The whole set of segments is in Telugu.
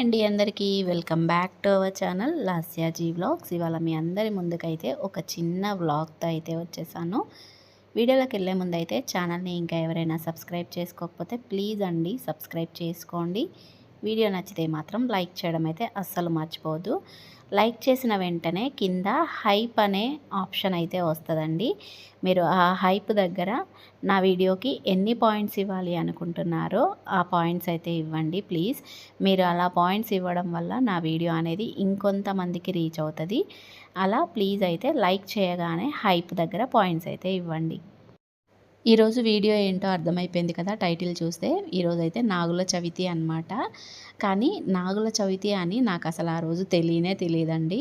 అండి అందరికీ. Welcome back to our channel Lasyaji vlogs. ఇవాళ మీ అందరి ముందుకైతే ఒక చిన్న వ్లాగ్తో అయితే వచ్చేసాను. వీడియోలోకి వెళ్ళే ముందు అయితే ఛానల్ని ఇంకా ఎవరైనా సబ్స్క్రైబ్ చేసుకోకపోతే ప్లీజ్ అండి సబ్స్క్రైబ్ చేసుకోండి. వీడియో నచ్చితే మాత్రం లైక్ చేయడం అయితే అస్సలు మర్చిపోవద్దు. లైక్ చేసిన వెంటనే కింద హైప్ అనే ఆప్షన్ అయితే వస్తుందండి. మీరు ఆ హైప్ దగ్గర నా వీడియోకి ఎన్ని పాయింట్స్ ఇవ్వాలి అనుకుంటున్నారో ఆ పాయింట్స్ అయితే ఇవ్వండి ప్లీజ్. మీరు అలా పాయింట్స్ ఇవ్వడం వల్ల నా వీడియో అనేది ఇంకొంతమందికి రీచ్ అవుతుంది. అలా ప్లీజ్ అయితే లైక్ చేయగానే హైప్ దగ్గర పాయింట్స్ అయితే ఇవ్వండి. ఈరోజు వీడియో ఏంటో అర్థమైపోయింది కదా టైటిల్ చూస్తే. ఈరోజు అయితే నాగుల చవితి అనమాట కానీ నాగుల చవితి అని నాకు అసలు ఆ రోజు తెలియనే తెలియదండి.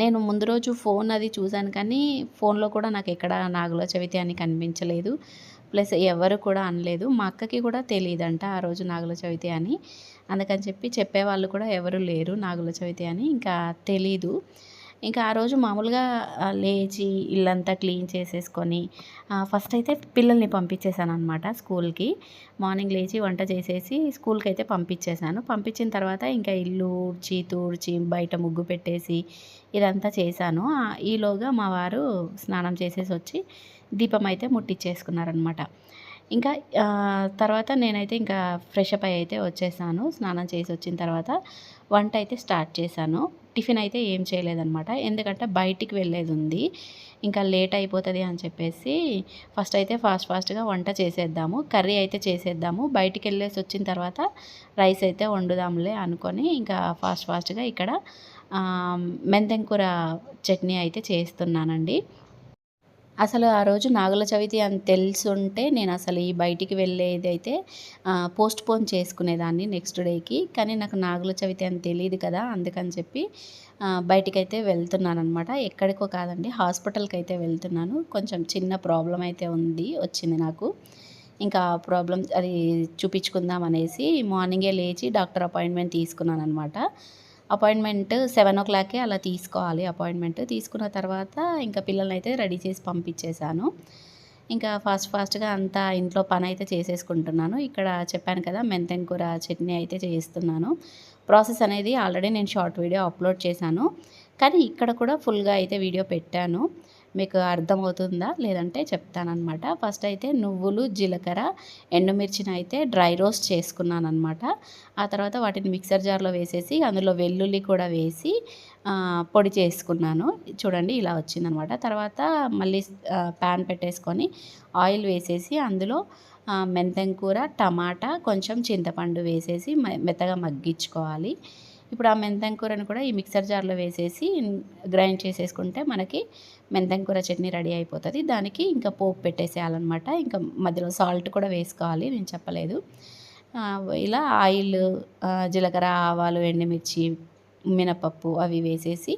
నేను ముందు రోజు ఫోన్ అది చూశాను కానీ ఫోన్లో కూడా నాకు ఎక్కడ నాగుల చవితి అని కనిపించలేదు. ప్లస్ ఎవరు కూడా అనలేదు. మా అక్కకి కూడా తెలియదంట ఆ రోజు నాగుల చవితి అని. అందుకని చెప్పి చెప్పేవాళ్ళు కూడా ఎవరు లేరు నాగుల చవితి అని. ఇంకా తెలీదు. ఇంకా ఆ రోజు మామూలుగా లేచి ఇల్లంతా క్లీన్ చేసేసుకొని ఫస్ట్ అయితే పిల్లల్ని పంపించేశాను అనమాట స్కూల్కి. మార్నింగ్ లేచి వంట చేసేసి స్కూల్కి అయితే పంపించేశాను పంపించిన తర్వాత ఇంకా ఇల్లు ఊడ్చి తూడ్చి బయట ముగ్గు పెట్టేసి ఇదంతా చేశాను. ఈలోగా మా వారు స్నానం చేసేసి వచ్చి దీపం అయితే ముట్టించేసుకున్నారనమాట ఇంకా తర్వాత నేనైతే ఇంకా ఫ్రెష్ అప్ అయితే వచ్చేసాను. స్నానం చేసి వచ్చిన తర్వాత వంట అయితే స్టార్ట్ చేశాను. టిఫిన్ అయితే ఏం చేయలేదనమాట ఎందుకంటే బయటికి వెళ్ళేది ఉంది. ఇంకా లేట్ అయిపోతుంది అని చెప్పేసి ఫస్ట్ అయితే ఫాస్ట్ ఫాస్ట్గా వంట చేసేద్దాము. కర్రీ అయితే చేసేద్దాము. బయటికి వెళ్ళేసి వచ్చిన తర్వాత రైస్ అయితే వండుదాంలే అనుకొని ఇంకా ఫాస్ట్ ఫాస్ట్గా ఇక్కడ మెంతెంకూర చట్నీ అయితే చేస్తున్నానండి. అసలు ఆ రోజు నాగుల చవితి అని తెలుసుంటే నేను అసలు ఈ బయటికి వెళ్ళేది అయితే పోస్ట్ పోన్ చేసుకునేదాన్ని నెక్స్ట్ డేకి కానీ నాకు నాగుల చవితి అని తెలియదు కదా అందుకని చెప్పి బయటికైతే వెళ్తున్నాను అనమాట ఎక్కడికో కాదండి హాస్పిటల్కి అయితే వెళ్తున్నాను. కొంచెం చిన్న ప్రాబ్లం అయితే ఉంది వచ్చింది నాకు. ఇంకా ప్రాబ్లం అది చూపించుకుందాం అనేసి మార్నింగే లేచి డాక్టర్ అపాయింట్మెంట్ తీసుకున్నాను అనమాట అపాయింట్మెంట్ సెవెన్ ఓ క్లాక్కే అలా తీసుకోవాలి అపాయింట్మెంట్. తీసుకున్న తర్వాత ఇంకా పిల్లల్ని అయితే రెడీ చేసి పంపించేశాను. ఇంకా ఫాస్ట్ ఫాస్ట్గా అంతా ఇంట్లో పని అయితే చేసేసుకుంటున్నాను. ఇక్కడ చెప్పాను కదా మెంతెం కూర చట్నీ అయితే చేస్తున్నాను. ప్రాసెస్ అనేది ఆల్రెడీ నేను షార్ట్ వీడియో అప్లోడ్ చేశాను. కానీ ఇక్కడ కూడా ఫుల్గా అయితే వీడియో పెట్టాను. మీకు అర్థమవుతుందా? లేదంటే చెప్తానమాట ఫస్ట్ అయితే నువ్వులు జీలకర్ర ఎండుమిర్చిని అయితే డ్రై రోస్ట్ చేసుకున్నాను అనమాట ఆ తర్వాత వాటిని మిక్సర్ జార్లో వేసేసి అందులో వెల్లుల్లి కూడా వేసి పొడి చేసుకున్నాను. చూడండి ఇలా వచ్చిందనమాట తర్వాత మళ్ళీ ప్యాన్ పెట్టేసుకొని ఆయిల్ వేసేసి అందులో మెంతెం కూర టమాటా కొంచెం చింతపండు వేసేసి మెత్తగా మగ్గించుకోవాలి. ఇప్పుడు ఆ మెంతంకూరను కూడా ఈ మిక్సర్ జార్లో వేసేసి గ్రైండ్ చేసేసుకుంటే మనకి మెంతం కూర చట్నీ రెడీ అయిపోతుంది. దానికి ఇంకా పోపు పెట్టేసేయాలన్నమాట. ఇంకా మధ్యలో సాల్ట్ కూడా వేసుకోవాలి నేను చెప్పలేదు. ఇలా ఆయిల్ జీలకర్ర ఆవాలు ఎండుమిర్చి మినపప్పు అవి వేసేసి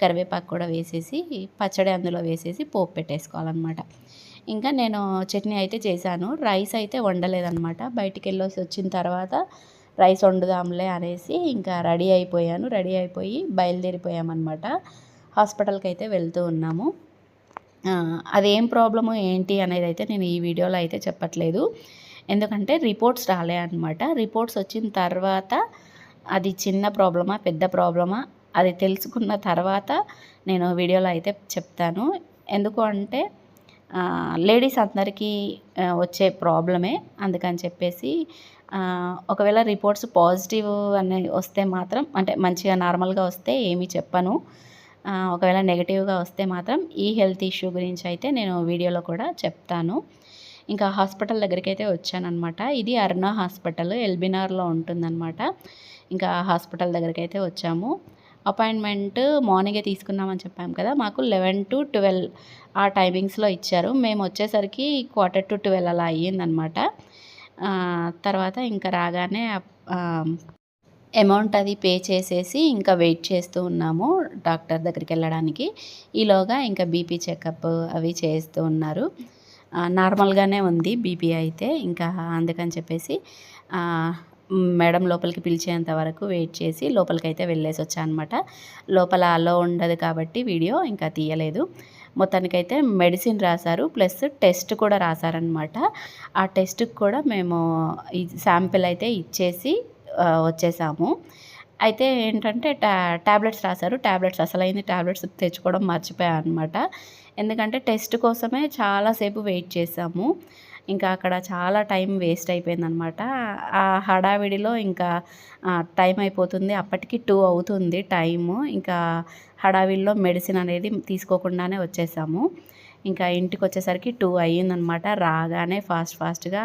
కరివేపాకు కూడా వేసేసి పచ్చడి అందులో వేసేసి పోపు పెట్టేసుకోవాలన్నమాట. ఇంకా నేను చట్నీ అయితే చేశాను. రైస్ అయితే వండలేదన్నమాట. బయటికి వెళ్ళేసి వచ్చిన తర్వాత రైస్ వండుదాంలే అనేసి ఇంకా రెడీ అయిపోయాను. రెడీ అయిపోయి బయలుదేరిపోయామన్నమాట. హాస్పిటల్కి అయితే వెళ్తూ ఉన్నాము. అదేం ప్రాబ్లము ఏంటి అనేది అయితే నేను ఈ వీడియోలో అయితే చెప్పట్లేదు. ఎందుకంటే రిపోర్ట్స్ రాలే అనమాట రిపోర్ట్స్ వచ్చిన తర్వాత అది చిన్న ప్రాబ్లమా పెద్ద ప్రాబ్లమా అది తెలుసుకున్న తర్వాత నేను వీడియోలో అయితే చెప్తాను. ఎందుకు అంటే లేడీస్ అందరికీ వచ్చే ప్రాబ్లమే. అందుకని చెప్పేసి ఒకవేళ రిపోర్ట్స్ పాజిటివ్ అని వస్తే మాత్రం అంటే మంచిగా నార్మల్గా వస్తే ఏమీ చెప్పను. ఒకవేళ నెగిటివ్గా వస్తే మాత్రం ఈ హెల్త్ ఇష్యూ గురించి అయితే నేను వీడియోలో కూడా చెప్తాను. ఇంకా హాస్పిటల్ దగ్గరికి అయితే వచ్చానమాట ఇది అరుణ హాస్పిటల్ ఎల్బినార్లో ఉంటుందన్నమాట. ఇంకా హాస్పిటల్ దగ్గరికి అయితే వచ్చాము. అపాయింట్మెంట్ మార్నింగే తీసుకున్నామని చెప్పాము కదా మాకు లెవెన్ టు ట్వెల్వ్ ఆ టైమింగ్స్లో ఇచ్చారు. మేము వచ్చేసరికి క్వార్టర్ టు ట్వెల్వ్ అలా అయ్యిందనమాట తర్వాత ఇంకా రాగానే అమౌంట్ అది పే చేసేసి ఇంకా వెయిట్ చేస్తూ ఉన్నాము డాక్టర్ దగ్గరికి వెళ్ళడానికి. ఈలోగా ఇంకా బీపీ చెకప్ అవి చేస్తూ ఉన్నారు. నార్మల్గానే ఉంది బీపీ అయితే ఇంకా అందుకని చెప్పేసి మేడం లోపలికి పిలిచేంత వరకు వెయిట్ చేసి లోపలికి అయితే వెళ్ళేసి వచ్చా అనమాట లోపల అలో ఉండదు కాబట్టి వీడియో ఇంకా తీయలేదు. మొత్తానికైతే మెడిసిన్ రాశారు ప్లస్ టెస్ట్ కూడా రాశారనమాట ఆ టెస్ట్కి కూడా మేము ఈ శాంపిల్ అయితే ఇచ్చేసి వచ్చేసాము. అయితే ఏంటంటే టా ట్యాబ్లెట్స్ రాశారు ట్యాబ్లెట్స్ అసలైంది ట్యాబ్లెట్స్ తెచ్చుకోవడం మర్చిపోయా అనమాట ఎందుకంటే టెస్ట్ కోసమే చాలాసేపు వెయిట్ చేసాము ఇంకా అక్కడ చాలా టైం వేస్ట్ అయిపోయిందనమాట ఆ హడావిడిలో ఇంకా టైం అయిపోతుంది. అప్పటికి టూ అవుతుంది టైము. ఇంకా హడావిల్లో మెడిసిన్ అనేది తీసుకోకుండానే వచ్చేసాము. ఇంకా ఇంటికి వచ్చేసరికి టూ అయ్యిందనమాట. రాగానే ఫాస్ట్ ఫాస్ట్గా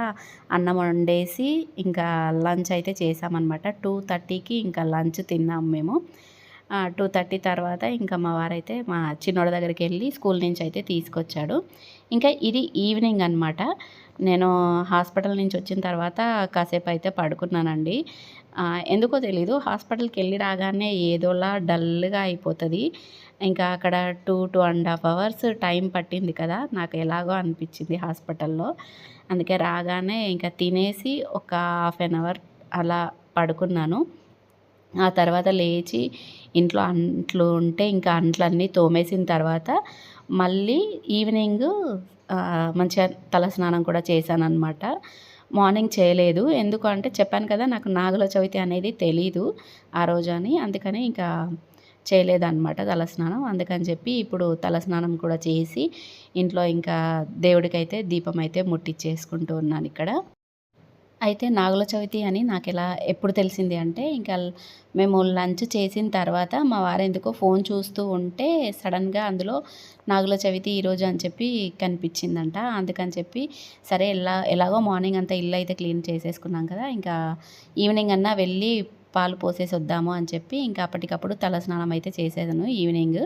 అన్నం వండేసి ఇంకా లంచ్ అయితే చేసామన్నమాట టూ థర్టీకి ఇంకా లంచ్ తిన్నాము మేము. టూ థర్టీ తర్వాత ఇంకా మా వారైతే మా చిన్నోడి దగ్గరికి వెళ్ళి స్కూల్ నుంచి అయితే తీసుకొచ్చాడు. ఇంకా ఇది ఈవినింగ్ అనమాట నేను హాస్పిటల్ నుంచి వచ్చిన తర్వాత కాసేపు అయితే పడుకున్నానండి. ఎందుకో తెలీదు. హాస్పిటల్కి వెళ్ళి రాగానే ఏదోలా డల్గా అయిపోతుంది. ఇంకా అక్కడ two two and half hours time పట్టింది కదా. నాకు ఎలాగో అనిపించింది హాస్పిటల్లో. అందుకే రాగానే ఇంకా తినేసి ఒక హాఫ్ అన్ అవర్ అలా పడుకున్నాను. ఆ తర్వాత లేచి ఇంట్లో అంట్లు ఉంటే ఇంకా అంట్లన్నీ తోమేసిన తర్వాత మళ్ళీ ఈవినింగ్ మంచిగా తలస్నానం కూడా చేశాను అనమాట మార్నింగ్ చేయలేదు. ఎందుకంటే చెప్పాను కదా నాకు నాగుల చవితి అనేది తెలీదు ఆ రోజు అని. అందుకని ఇంకా చేయలేదన్నమాట తలస్నానం. అందుకని చెప్పి ఇప్పుడు తలస్నానం కూడా చేసి ఇంట్లో ఇంకా దేవుడికైతే దీపం అయితే ముట్టించేసుకుంటూ ఉన్నాను ఇక్కడ. అయితే నాగుల చవితి అని నాకు ఎలా ఎప్పుడు తెలిసింది అంటే ఇంకా మేము లంచ్ చేసిన తర్వాత మా వారు ఎందుకో ఫోన్ చూస్తూ ఉంటే సడన్గా అందులో నాగుల చవితి ఈరోజు అని చెప్పి కనిపించిందంట. అందుకని చెప్పి సరే ఎలా ఎలాగో మార్నింగ్ అంతా ఇల్లు అయితే క్లీన్ చేసేసుకున్నాం కదా ఇంకా ఈవినింగ్ అన్నా వెళ్ళి పాలు పోసేసి వద్దాము అని చెప్పి ఇంకా అప్పటికప్పుడు తలస్నానం అయితే చేసేదాను ఈవినింగ్.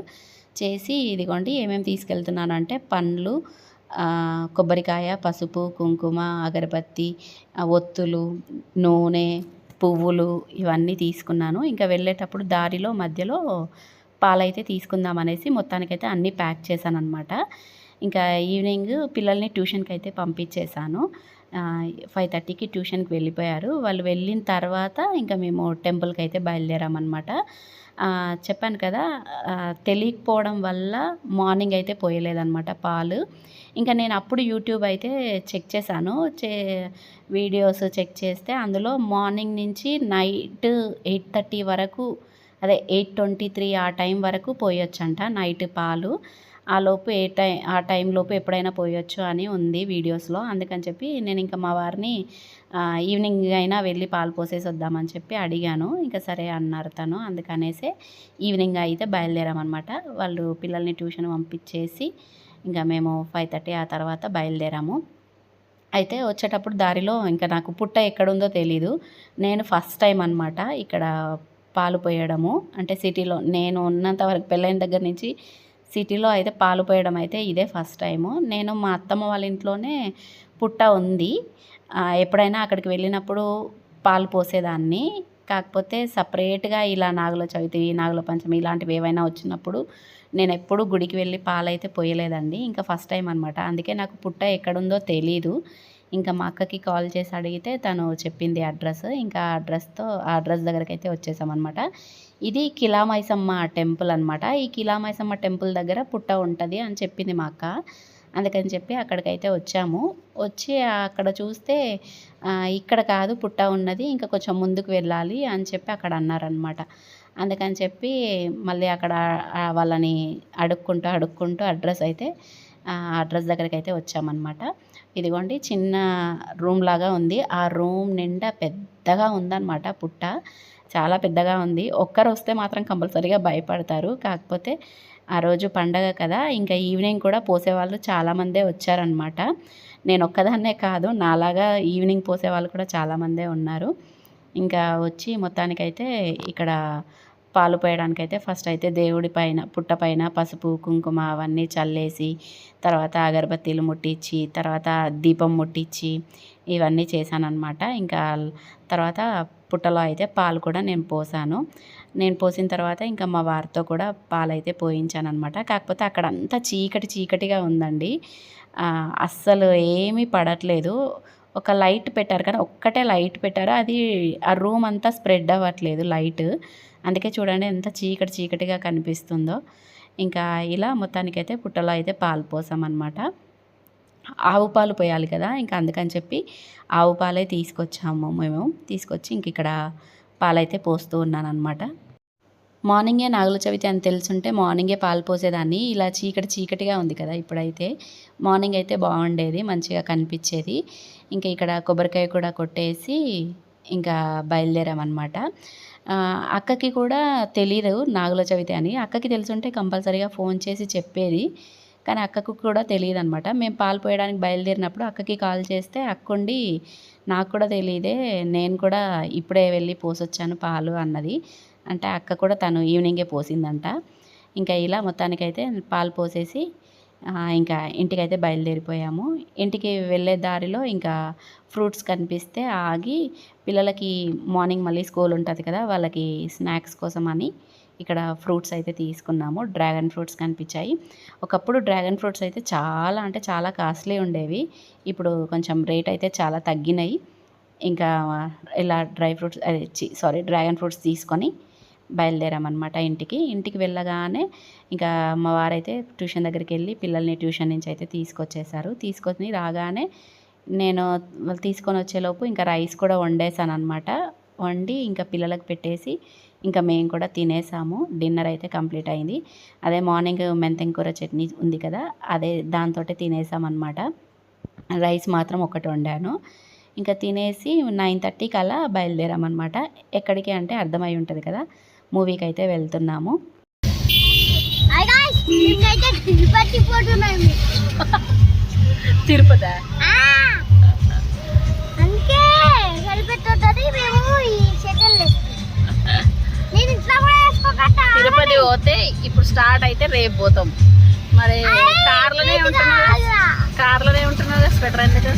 చేసి ఇదిగోండి ఏమేమి తీసుకెళ్తున్నాను అంటే పండ్లు కొబ్బరికాయ పసుపు కుంకుమ అగరబత్తి ఒత్తులు నూనె పువ్వులు ఇవన్నీ తీసుకున్నాను. ఇంకా వెళ్ళేటప్పుడు దారిలో మధ్యలో పాలైతే తీసుకుందాం అనేసి మొత్తానికైతే అన్నీ ప్యాక్ చేశాను అనమాట ఇంకా ఈవినింగ్ పిల్లల్ని ట్యూషన్కి అయితే పంపించేశాను ఫైవ్ థర్టీకి ట్యూషన్కి వెళ్ళిపోయారు. వాళ్ళు వెళ్ళిన తర్వాత ఇంకా మేము టెంపుల్కి అయితే బయలుదేరామన్నమాట చెప్పాను కదా తెలియకపోవడం వల్ల మార్నింగ్ అయితే పోయలేదన్నమాట పాలు. ఇంకా నేను అప్పుడు యూట్యూబ్ అయితే చెక్ చేశాను. చే వీడియోస్ చెక్ చేస్తే అందులో మార్నింగ్ నుంచి నైట్ ఎయిట్ థర్టీ వరకు అదే ఎయిట్ ట్వంటీ త్రీ ఆ టైం వరకు పోయొచ్చంట నైట్ పాలు. ఆ లోపు ఏ టైం ఆ టైం లోపు ఎప్పుడైనా పోయొచ్చు అని ఉంది వీడియోస్లో అందుకని చెప్పి నేను ఇంకా మా వారిని ఈవినింగ్ అయినా వెళ్ళి పాలు పోసేసి వద్దామని చెప్పి అడిగాను. ఇంకా సరే అన్నారు తను. అందుకనేసే ఈవినింగ్ అయితే బయలుదేరామన్నమాట. వాళ్ళు పిల్లల్ని ట్యూషన్ పంపించేసి ఇంకా మేము ఫైవ్ థర్టీ ఆ తర్వాత బయలుదేరాము. అయితే వచ్చేటప్పుడు దారిలో ఇంకా నాకు పుట్ట ఎక్కడుందో తెలీదు. నేను ఫస్ట్ టైం అనమాట ఇక్కడ పాలు పోయడము. అంటే సిటీలో నేను ఉన్నంత వరకు పెళ్ళైన దగ్గర నుంచి సిటీలో అయితే పాలు పోయడం అయితే ఇదే ఫస్ట్ టైము నేను మా అత్తమ్మ వాళ్ళ ఇంట్లోనే పుట్ట ఉంది. ఎప్పుడైనా అక్కడికి వెళ్ళినప్పుడు పాలు పోసేదాన్ని. కాకపోతే సపరేట్గా ఇలా నాగుల చవితి నాగుల పంచమి ఇలాంటివి ఏవైనా వచ్చినప్పుడు నేను ఎప్పుడూ గుడికి వెళ్ళి పాలైతే పోయలేదండి. ఇంకా ఫస్ట్ టైం అనమాట అందుకే నాకు పుట్ట ఎక్కడుందో తెలీదు. ఇంకా మా అక్కకి కాల్ చేసి అడిగితే తను చెప్పింది అడ్రస్. ఇంకా అడ్రస్తో ఆ అడ్రస్ దగ్గరికి అయితే వచ్చేసామన్నమాట. ఇది కిలామైసమ్మ టెంపుల్ అనమాట ఈ కిలామైసమ్మ టెంపుల్ దగ్గర పుట్ట ఉంటుంది అని చెప్పింది మా అక్క. అందుకని చెప్పి అక్కడికైతే వచ్చాము. వచ్చి అక్కడ చూస్తే ఇక్కడ కాదు పుట్ట ఉన్నది ఇంకా కొంచెం ముందుకు వెళ్ళాలి అని చెప్పి అక్కడ అన్నారనమాట అందుకని చెప్పి మళ్ళీ అక్కడ వాళ్ళని అడుక్కుంటూ అడుక్కుంటూ అడ్రస్ అయితే అడ్రస్ దగ్గరికి అయితే వచ్చామన్నమాట. ఇదిగోండి చిన్న రూమ్ లాగా ఉంది. ఆ రూమ్ నిండా పెద్దగా ఉందన్నమాట పుట్ట. చాలా పెద్దగా ఉంది. ఒక్కరు వస్తే మాత్రం కంపల్సరీగా భయపడతారు. కాకపోతే ఆ రోజు పండగ కదా ఇంకా ఈవినింగ్ కూడా పోసేవాళ్ళు చాలామందే వచ్చారనమాట. నేను ఒక్కదాన్నే కాదు నాలాగా ఈవినింగ్ పోసేవాళ్ళు కూడా చాలామందే ఉన్నారు. ఇంకా వచ్చి మొత్తానికైతే ఇక్కడ పాలు పోయడానికైతే ఫస్ట్ అయితే దేవుడి పైన పుట్ట పైన పసుపు కుంకుమ అవన్నీ చల్లేసి తర్వాత అగరబత్తీలు ముట్టించి తర్వాత దీపం ముట్టించి ఇవన్నీ చేశానన్నమాట. ఇంకా తర్వాత పుట్టలో అయితే పాలు కూడా నేను పోసాను. నేను పోసిన తర్వాత ఇంకా మా వారితో కూడా పాలు అయితే పోయించాను అనమాట కాకపోతే అక్కడ అంతా చీకటి చీకటిగా ఉందండి. అస్సలు ఏమీ పడట్లేదు. ఒక లైట్ పెట్టారు కానీ ఒక్కటే లైట్ పెట్టారు. అది ఆ రూమ్ అంతా స్ప్రెడ్ అవ్వట్లేదు లైట్. అందుకే చూడండి ఎంత చీకటి చీకటిగా కనిపిస్తుందో. ఇంకా ఇలా మొత్తానికైతే పుట్టలో అయితే పాలు పోసామన్నమాట. ఆవు పాలు పోయాలి కదా ఇంకా అందుకని చెప్పి ఆవు పాలే తీసుకొచ్చాము మేము. తీసుకొచ్చి ఇంక ఇక్కడ పాలైతే పోస్తూ ఉన్నానమాట మార్నింగే నాగుల చవితి అని తెలుసుంటే మార్నింగే పాలు పోసేదాన్ని. ఇలా చీకటి చీకటిగా ఉంది కదా ఇప్పుడైతే. మార్నింగ్ అయితే బాగుండేది మంచిగా కనిపించేది. ఇంకా ఇక్కడ కొబ్బరికాయ కూడా కొట్టేసి ఇంకా బయలుదేరామన్నమాట. అక్కకి కూడా తెలియదు నాగుల చవితి అని. అక్కకి తెలుసుంటే కంపల్సరీగా ఫోన్ చేసి చెప్పేది. కానీ అక్కకు కూడా తెలియదు అనమాట మేము పాలు పోయడానికి బయలుదేరినప్పుడు అక్కకి కాల్ చేస్తే అక్కుండి నాకు కూడా తెలియదే నేను కూడా ఇప్పుడే వెళ్ళి పోసొచ్చాను పాలు అన్నది. అంటే అక్క కూడా తను ఈవినింగే పోసిందంట. ఇంకా ఇలా మొత్తానికైతే పాలు పోసేసి ఇంకా ఇంటికైతే బయలుదేరిపోయాము. ఇంటికి వెళ్ళే దారిలో ఇంకా ఫ్రూట్స్ కనిపిస్తే ఆగి పిల్లలకి మార్నింగ్ మళ్ళీ స్కూల్ ఉంటుంది కదా వాళ్ళకి స్నాక్స్ కోసం అని ఇక్కడ ఫ్రూట్స్ అయితే తీసుకున్నాము. డ్రాగన్ ఫ్రూట్స్ కనిపించాయి. ఒకప్పుడు డ్రాగన్ ఫ్రూట్స్ అయితే చాలా అంటే చాలా కాస్ట్లీ ఉండేవి. ఇప్పుడు కొంచెం రేట్ అయితే చాలా తగ్గినాయి. ఇంకా ఇలా డ్రై ఫ్రూట్స్ అదే సారీ డ్రాగన్ ఫ్రూట్స్ తీసుకొని బయలుదేరామన్నమాట ఇంటికి. ఇంటికి వెళ్ళగానే ఇంకా మా వారైతే ట్యూషన్ దగ్గరికి వెళ్ళి పిల్లల్ని ట్యూషన్ నుంచి అయితే తీసుకొచ్చేసారు. తీసుకొని రాగానే నేను వాళ్ళు తీసుకొని వచ్చేలోపు ఇంకా రైస్ కూడా వండేసాను అనమాట వండి ఇంకా పిల్లలకు పెట్టేసి ఇంకా మేము కూడా తినేసాము. డిన్నర్ అయితే కంప్లీట్ అయింది. అదే మార్నింగ్ మెంతెం కూర చట్నీ ఉంది కదా అదే దాంతో తినేసామన్నమాట. రైస్ మాత్రం ఒకటి వండాను. ఇంకా తినేసి నైన్ థర్టీకి అలా బయలుదేరామన్నమాట. ఎక్కడికి అంటే అర్థమై ఉంటుంది కదా మూవీకి అయితే వెళ్తున్నాము తిరుపతి తిరుపతి? పోతే ఇప్పుడు స్టార్ట్ అయితే రేపు పోతాం. మరి కార్లోనే ఉంటున్నారా కార్లోనే ఉంటున్నారా స్వెటర్ ఎందుకు?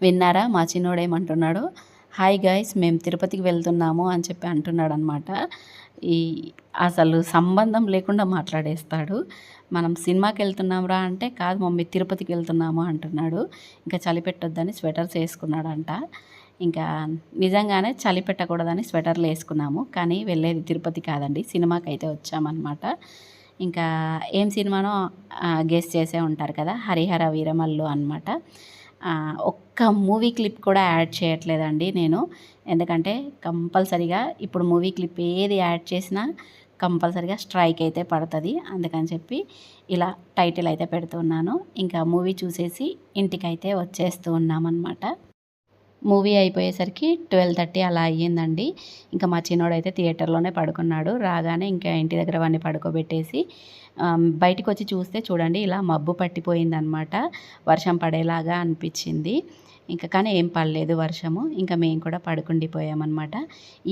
విన్నారా మా చిన్నోడు ఏమంటున్నాడు? హాయ్ గైస్ మేము తిరుపతికి వెళ్తున్నాము అని చెప్పి అంటున్నాడు అనమాట ఈ అసలు సంబంధం లేకుండా మాట్లాడేస్తాడు. మనం సినిమాకి వెళ్తున్నాంరా అంటే కాదు మమ్మీ తిరుపతికి వెళ్తున్నాము అంటున్నాడు. ఇంకా చలి పెట్టొద్దని స్వెటర్స్ వేసుకున్నాడంట. ఇంకా నిజంగానే చలి పెట్టకూడదని స్వెటర్లు వేసుకున్నాము. కానీ వెళ్ళేది తిరుపతి కాదండి సినిమాకి అయితే వచ్చామన్నమాట ఇంకా ఏం సినిమానో గెస్ట్ చేసే ఉంటారు కదా హరిహర వీరమల్లు అనమాట ఒక్క మూవీ క్లిప్ కూడా యాడ్ చేయట్లేదండి నేను. ఎందుకంటే కంపల్సరిగా ఇప్పుడు మూవీ క్లిప్ ఏది యాడ్ చేసినా కంపల్సరిగా స్ట్రైక్ అయితే పడుతుంది. అందుకని చెప్పి ఇలా టైటిల్ అయితే పెడుతున్నాను. ఇంకా మూవీ చూసేసి ఇంటికైతే వచ్చేస్తూ ఉన్నామన్నమాట. మూవీ అయిపోయేసరికి ట్వెల్వ్ థర్టీ అలా అయ్యిందండి. ఇంకా మా చిన్నోడైతే అయితే థియేటర్లోనే పడుకున్నాడు. రాగానే ఇంకా ఇంటి దగ్గర వాడిని పడుకోబెట్టేసి బయటికి వచ్చి చూస్తే చూడండి ఇలా మబ్బు పట్టిపోయిందనమాట. వర్షం పడేలాగా అనిపించింది. ఇంకా కానీ ఏం పడలేదు వర్షము. ఇంకా మేము కూడా పడుకుండిపోయామన్నమాట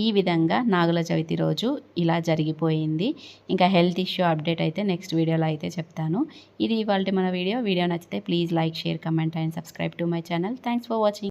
ఈ విధంగా నాగుల చవితి రోజు ఇలా జరిగిపోయింది. ఇంకా హెల్త్ ఇష్యూ అప్డేట్ అయితే నెక్స్ట్ వీడియోలో అయితే చెప్తాను. ఇది ఇవాళ మన వీడియో. వీడియో నచ్చితే please like share comment and subscribe to my channel. Thanks for watching.